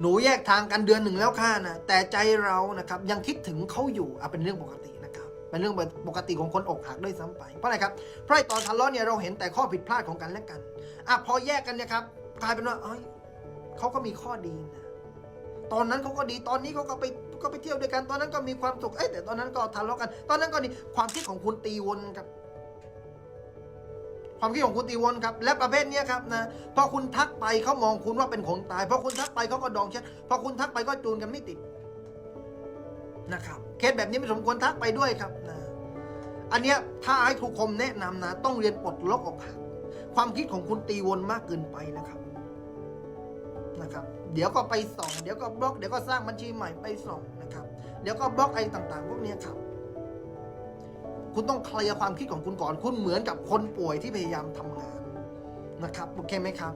หนูแยกทางกันเดือนหนึ่งแล้วค่ะนะแต่ใจเรานะครับยังคิดถึงเขาอยู่อะเป็นเรื่องปกตินะครับเป็นเรื่องปกติของคนอกหักด้วยซ้ำไปเพราะอะไรครับเพราะตอนทะเลาะเนี่ยเราเห็นแต่ข้อผิดพลาดของกันและกันอะพอแยกกันเนี่ยครับกลายเป็นว่าเอ้ยเขาก็มีข้อดีนะตอนนั้นเขาก็ดีตอนนี้เขาก็ไปก็ไปเที่ยวด้วยกันตอนนั้นก็มีความสุขเอ้ยแต่ตอนนั้นก็ทะเลาะกัน ตอนนั้นก็นี่ความคิดของคุณตีวนครับ ความคิดของคุณตีวนครับ และประเภทนี้ครับนะพอคุณทักไปเขามองคุณว่าเป็นคนตายพอคุณทักไปเขาก็ดองเช็ดพอคุณทักไปก็จูนกันไม่ติดนะครับเคสแบบนี้ไม่สมควรทักไปด้วยครับนะอันเนี้ยถ้าให้ครูคมแนะนำนะ ต้องเรียนปลดล็อกออกหักความคิดของคุณตีวนมากเกินไปนะครับนะครับ เดี๋ยวก็ไปส่อง เดี๋ยวก็บล็อก เดี๋ยวก็สร้างบัญชีใหม่ไปส่องนะครับ เดี๋ยวก็บล็อกไอ้ต่างๆ พวกนี้ครับ คุณต้องเคลียร์ความคิดของคุณก่อน คุณเหมือนกับคนป่วยที่พยายามทำงานนะครับ โอเคไหมครับ